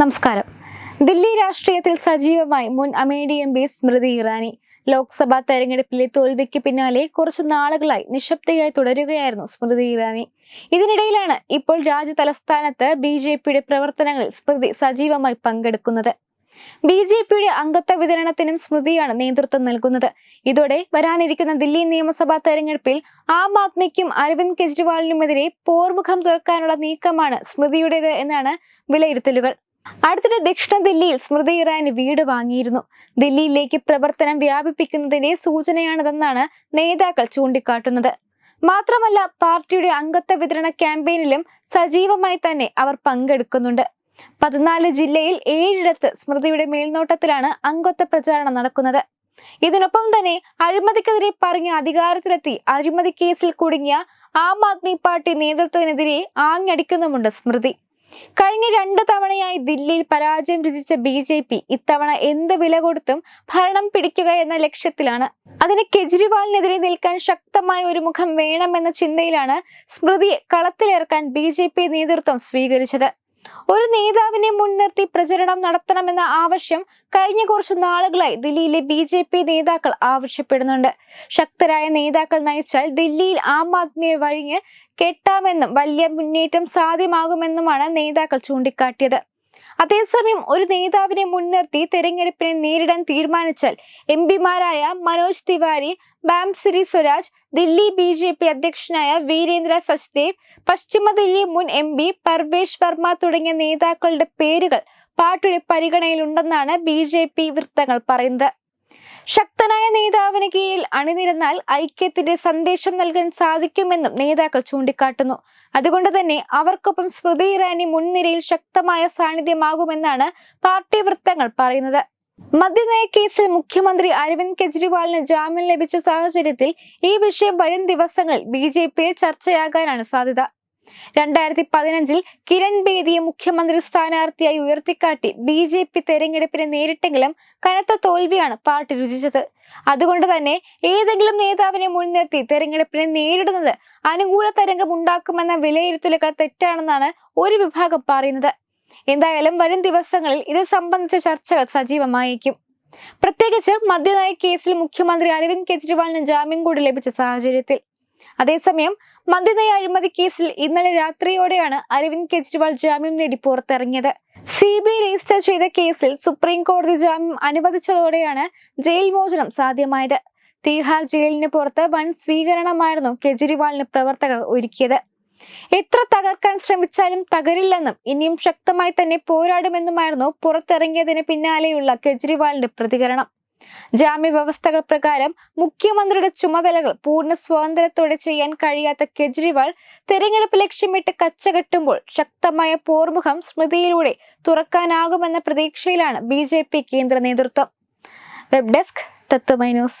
നമസ്കാരം. ദില്ലി രാഷ്ട്രീയത്തിൽ സജീവമായി മുൻ അമേഡി എം പി സ്മൃതി ഇറാനി ലോക്സഭാ തെരഞ്ഞെടുപ്പിലെ തോൽവിക്ക് പിന്നാലെ കുറച്ചു നാളുകളായി നിശബ്ദയായി തുടരുകയായിരുന്നു സ്മൃതി ഇറാനി. ഇതിനിടയിലാണ് ഇപ്പോൾ രാജ്യ തലസ്ഥാനത്ത് ബി ജെ പിയുടെ പ്രവർത്തനങ്ങളിൽ സ്മൃതി സജീവമായി പങ്കെടുക്കുന്നത്. ബി ജെ പിയുടെ അംഗത്വ വിതരണത്തിനും സ്മൃതിയാണ് നേതൃത്വം നൽകുന്നത്. ഇതോടെ വരാനിരിക്കുന്ന ദില്ലി നിയമസഭാ തെരഞ്ഞെടുപ്പിൽ ആം ആദ്മിക്കും അരവിന്ദ് കെജ്രിവാളിനുമെതിരെ പോർമുഖം തുറക്കാനുള്ള നീക്കമാണ് സ്മൃതിയുടേത് എന്നാണ് വിലയിരുത്തലുകൾ. അടുത്തിടെ ദക്ഷിണ ദില്ലിയിൽ സ്മൃതി ഇറാനി വീട് വാങ്ങിയിരുന്നു. ദില്ലിയിലേക്ക് പ്രവർത്തനം വ്യാപിപ്പിക്കുന്നതിന്റെ സൂചനയാണിതെന്നാണ് നേതാക്കൾ ചൂണ്ടിക്കാട്ടുന്നത്. മാത്രമല്ല പാർട്ടിയുടെ അംഗത്വ വിതരണ ക്യാമ്പയിനിലും സജീവമായി തന്നെ അവർ പങ്കെടുക്കുന്നുണ്ട്. പതിനാല് ജില്ലയിൽ ഏഴിടത്ത് സ്മൃതിയുടെ മേൽനോട്ടത്തിലാണ് അംഗത്വ പ്രചാരണം നടക്കുന്നത്. ഇതിനൊപ്പം തന്നെ അഴിമതിക്കെതിരെ പറഞ്ഞ് അധികാരത്തിലെത്തി അഴിമതി കേസിൽ കുടുങ്ങിയ ആം ആദ്മി പാർട്ടി നേതൃത്വത്തിനെതിരെ ആഞ്ഞടിക്കുന്നുമുണ്ട് സ്മൃതി. കഴിഞ്ഞ രണ്ട് തവണയായി ദില്ലിയിൽ പരാജയം രുചിച്ച ബി ജെ പി ഇത്തവണ എന്ത് വില കൊടുത്തും ഭരണം പിടിക്കുക എന്ന ലക്ഷ്യത്തിലാണ്. അതിന് കെജ്രിവാളിനെതിരെ നിൽക്കാൻ ശക്തമായ ഒരു മുഖം വേണമെന്ന ചിന്തയിലാണ് സ്മൃതിയെ കളത്തിലിറക്കാൻ ബി നേതൃത്വം സ്വീകരിച്ചത്. ഒരു നേതാവിനെ മുൻനിർത്തി പ്രചരണം നടത്തണമെന്ന ആവശ്യം കഴിഞ്ഞ കുറച്ച് നാളുകളായി ദില്ലിയിലെ ബി ജെ പി നേതാക്കൾ ആവശ്യപ്പെടുന്നുണ്ട്. ശക്തരായ നേതാക്കൾ നയിച്ചാൽ ദില്ലിയിൽ ആം ആദ്മിയെ വഴിഞ്ഞ് കെട്ടാമെന്നും വലിയ മുന്നേറ്റം സാധ്യമാകുമെന്നുമാണ് നേതാക്കൾ ചൂണ്ടിക്കാട്ടിയത്. അതേസമയം ഒരു നേതാവിനെ മുൻനിർത്തി തെരഞ്ഞെടുപ്പിനെ നേരിടാൻ തീരുമാനിച്ചാൽ M പിമാരായ Manoj Tiwari Bansuri Swaraj Delhi B J P അധ്യക്ഷനായ വീരേന്ദ്ര സച്ദേവ് പശ്ചിമ ദില്ലി മുൻ എം പി പർവേഷ് വർമ്മ തുടങ്ങിയ നേതാക്കളുടെ പേരുകൾ പാർട്ടിയുടെ പരിഗണനയിലുണ്ടെന്നാണ് ബി ജെ പി വൃത്തങ്ങൾ പറയുന്നത്. ശക്തനായ നേതാവിന് കീഴിൽ അണിനിരന്നാൽ ഐക്യത്തിന്റെ സന്ദേശം നൽകാൻ സാധിക്കുമെന്നും നേതാക്കൾ ചൂണ്ടിക്കാട്ടുന്നു. അതുകൊണ്ട് തന്നെ അവർക്കൊപ്പം സ്മൃതി ഇറാനി മുൻനിരയിൽ ശക്തമായ സാന്നിധ്യമാകുമെന്നാണ് പാർട്ടി വൃത്തങ്ങൾ പറയുന്നത്. മദ്യനയ കേസിൽ മുഖ്യമന്ത്രി അരവിന്ദ് കെജ്രിവാളിന് ജാമ്യം ലഭിച്ച സാഹചര്യത്തിൽ ഈ വിഷയം വരും ദിവസങ്ങളിൽ ബി ചർച്ചയാകാനാണ് സാധ്യത. രണ്ടായിരത്തി പതിനഞ്ചിൽ കിരൺ ബേദിയെ മുഖ്യമന്ത്രി സ്ഥാനാർത്ഥിയായി ഉയർത്തിക്കാട്ടി ബി ജെ പി തെരഞ്ഞെടുപ്പിനെ നേരിട്ടെങ്കിലും കനത്ത തോൽവിയാണ് പാർട്ടി രുചിച്ചത്. അതുകൊണ്ട് തന്നെ ഏതെങ്കിലും നേതാവിനെ മുൻനിർത്തി തെരഞ്ഞെടുപ്പിനെ നേരിടുന്നത് അനുകൂല തരംഗം ഉണ്ടാക്കുമെന്ന വിലയിരുത്തലുകൾ തെറ്റാണെന്നാണ് ഒരു വിഭാഗം പറയുന്നത്. എന്തായാലും വരും ദിവസങ്ങളിൽ ഇത് സംബന്ധിച്ച ചർച്ചകൾ സജീവമായേക്കും. പ്രത്യേകിച്ച് മദ്യനയ കേസിൽ മുഖ്യമന്ത്രി അരവിന്ദ് കെജ്രിവാളിന് ജാമ്യം കൂടി ലഭിച്ച സാഹചര്യത്തിൽ അതേസമയം മദ്യനയ അഴിമതി കേസിൽ ഇന്നലെ രാത്രിയോടെയാണ് അരവിന്ദ് കെജ്രിവാൾ ജാമ്യം നേടി പുറത്തിറങ്ങിയത്. സി ബി രജിസ്റ്റർ ചെയ്ത കേസിൽ സുപ്രീം കോടതി ജാമ്യം അനുവദിച്ചതോടെയാണ് ജയിൽ മോചനം സാധ്യമായത്. തീഹാർ ജയിലിന് പുറത്ത് വൻ സ്വീകരണമായിരുന്നു കെജ്രിവാളിന് പ്രവർത്തകർ ഒരുക്കിയത്. എത്ര തകർക്കാൻ ശ്രമിച്ചാലും തകരില്ലെന്നും ഇനിയും ശക്തമായി തന്നെ പോരാടുമെന്നുമായിരുന്നു പുറത്തിറങ്ങിയതിന് പിന്നാലെയുള്ള കെജ്രിവാളിന്റെ പ്രതികരണം. ജാമ്യ വ്യവസ്ഥകൾ പ്രകാരം മുഖ്യമന്ത്രിയുടെ ചുമതലകൾ പൂർണ സ്വാതന്ത്ര്യത്തോടെ ചെയ്യാൻ കഴിയാത്ത കെജ്രിവാൾ തെരഞ്ഞെടുപ്പ് ലക്ഷ്യമിട്ട് കച്ചകെട്ടുമ്പോൾ ശക്തമായ പോർമുഖം സ്മൃതിയിലൂടെ തുറക്കാനാകുമെന്ന പ്രതീക്ഷയിലാണ് ബി ജെ പി കേന്ദ്ര നേതൃത്വം. Web desk Tatwamayi news.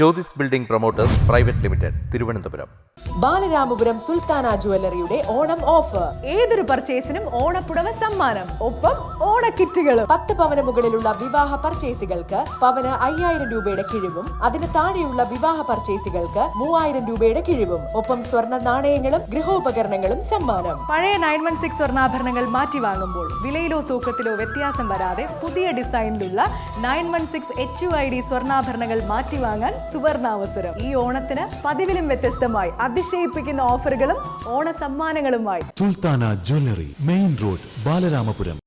Jyotis building promoters private limited Thiruvananthapuram. Balaramapuram Sultana ജുവല്ലറിയുടെ Onam offer. ഏതൊരു പർച്ചേസിനും ഓണപ്പുടവ സമ്മാനം. ഒപ്പം ഓണക്കിറ്റുകളും. പത്ത് പവന മുകളിലുള്ള വിവാഹ പർച്ചേസുകൾക്ക് പവന് അയ്യായിരം രൂപയുടെ കിഴിവും അതിന് താഴെയുള്ള വിവാഹ പർച്ചേസുകൾക്ക് മൂവായിരം രൂപയുടെ കിഴിവും ഒപ്പം സ്വർണ നാണയങ്ങളും ഗൃഹോപകരണങ്ങളും സമ്മാനം. പഴയ നയൻ വൺ സിക്സ് സ്വർണാഭരണങ്ങൾ മാറ്റി വാങ്ങുമ്പോൾ വിലയിലോ തൂക്കത്തിലോ വ്യത്യാസം വരാതെ പുതിയ ഡിസൈനിലുള്ള nine one six H U I D സ്വർണാഭരണങ്ങൾ മാറ്റി വാങ്ങാൻ സുവർണാവസരം. ഈ ഓണത്തിന് പതിവിലും വ്യത്യസ്തമായി അതിശയിപ്പിക്കുന്ന ഓഫറുകളും ഓണ സമ്മാനങ്ങളുമായി Sultana jewellery main road Balaramapuram.